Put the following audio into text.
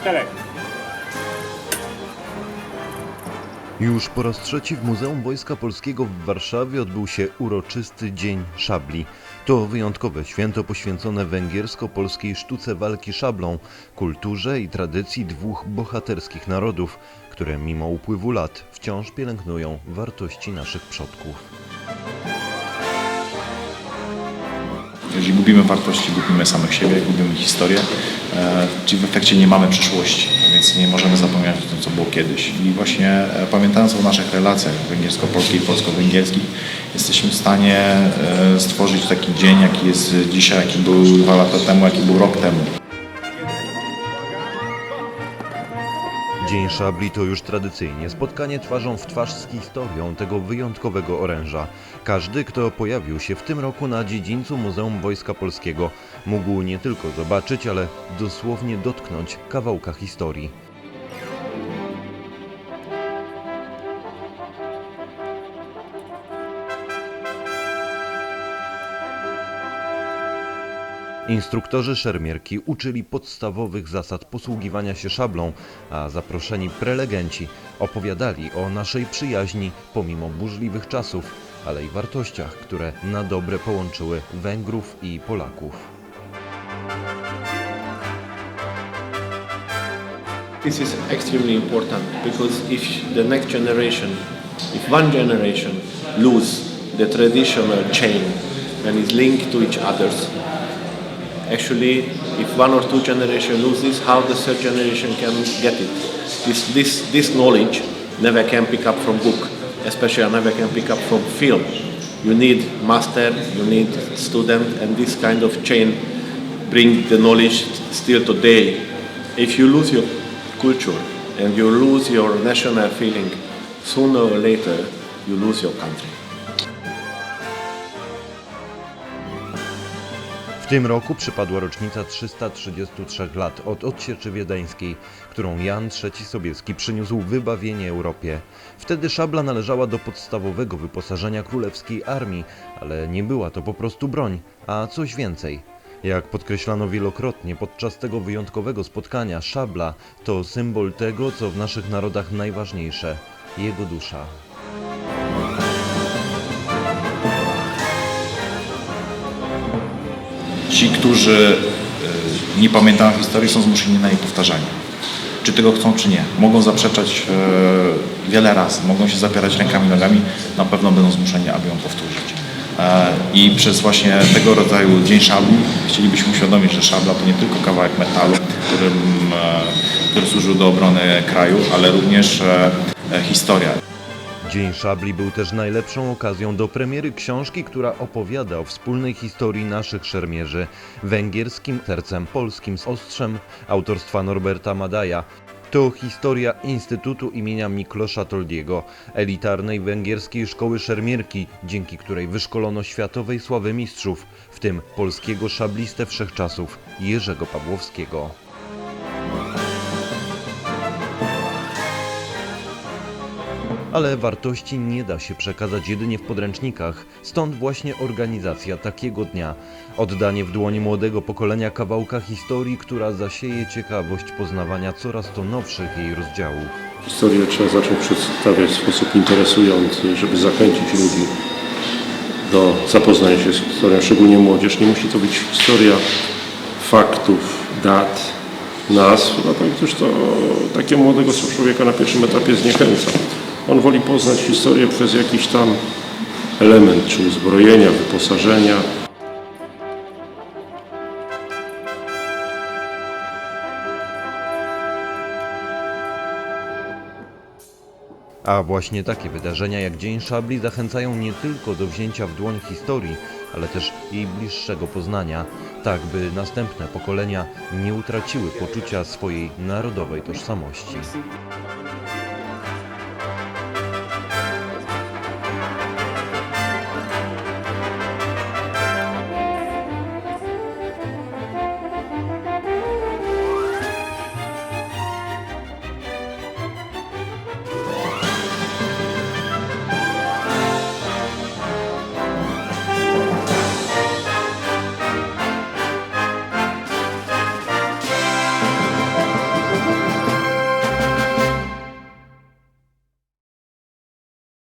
Czterech. Już po raz trzeci w Muzeum Wojska Polskiego w Warszawie odbył się uroczysty Dzień Szabli. To wyjątkowe święto poświęcone węgiersko-polskiej sztuce walki szablą, kulturze i tradycji dwóch bohaterskich narodów, które mimo upływu lat wciąż pielęgnują wartości naszych przodków. Jeżeli gubimy wartości, gubimy samych siebie, gubimy historię, e, czyli w efekcie nie mamy przyszłości, więc nie możemy zapominać o tym, co było kiedyś. I właśnie e, pamiętając o naszych relacjach węgiersko-polskich polsko-węgierskich, jesteśmy w stanie e, stworzyć taki dzień, jaki jest dzisiaj, jaki był dwa lata temu, jaki był rok temu. Dzień Szabli to już tradycyjnie spotkanie twarzą w twarz z historią tego wyjątkowego oręża. Każdy, kto pojawił się w tym roku na dziedzińcu Muzeum Wojska Polskiego, mógł nie tylko zobaczyć, ale dosłownie dotknąć kawałka historii. Instruktorzy szermierki uczyli podstawowych zasad posługiwania się szablą, a zaproszeni prelegenci opowiadali o naszej przyjaźni pomimo burzliwych czasów, ale i wartościach, które na dobre połączyły Węgrów i Polaków. This is extremely important because if the next generation, if one generation lose the traditional chain and is linked to each others, actually if one or two generation loses, how the third generation can get it? This, this, this knowledge never can pick up from book, especially never can pick up from film. You need master, you need student, and this kind of chain bring the knowledge still today. If you lose your culture and you lose your national feeling, sooner or later you lose your country. Tym roku przypadła rocznica 333 lat od odsieczy wiedeńskiej, którą Jan III Sobieski przyniósł wybawienie Europie. Wtedy szabla należała do podstawowego wyposażenia królewskiej armii, ale nie była to po prostu broń, a coś więcej. Jak podkreślano wielokrotnie podczas tego wyjątkowego spotkania, szabla to symbol tego, co w naszych narodach najważniejsze jego dusza. Ci, którzy e, nie pamiętają historii, są zmuszeni na jej powtarzanie. Czy tego chcą, czy nie. Mogą zaprzeczać e, wiele razy, mogą się zapierać rękami nogami, na pewno będą zmuszeni, aby ją powtórzyć. E, I przez właśnie tego rodzaju Dzień Szabli chcielibyśmy uświadomić, że szabla to nie tylko kawałek metalu, którym, który służył do obrony kraju, ale również historia. Dzień Szabli był też najlepszą okazją do premiery książki, która opowiada o wspólnej historii naszych szermierzy, węgierskim sercem, polskim z ostrzem, autorstwa Norberta Madaja. To historia Instytutu imienia Miklosza Toldiego, elitarnej węgierskiej szkoły szermierki, dzięki której wyszkolono światowej sławy mistrzów, w tym polskiego szablistę wszechczasów Jerzego Pawłowskiego. Ale wartości nie da się przekazać jedynie w podręcznikach, stąd właśnie organizacja takiego dnia. Oddanie w dłoni młodego pokolenia kawałka historii, która zasieje ciekawość poznawania coraz to nowszych jej rozdziałów. Historię trzeba zacząć przedstawiać w sposób interesujący, żeby zachęcić ludzi do zapoznania się z historią, szczególnie młodzież. Nie musi to być historia faktów, dat, nazw, dlatego też to takiego młodego człowieka na pierwszym etapie zniechęca. On woli poznać historię przez jakiś tam element, czy uzbrojenia, wyposażenia, A właśnie takie wydarzenia jak Dzień Szabli zachęcają nie tylko do wzięcia w dłoń historii, ale też jej bliższego poznania, tak by następne pokolenia nie utraciły poczucia swojej narodowej tożsamości.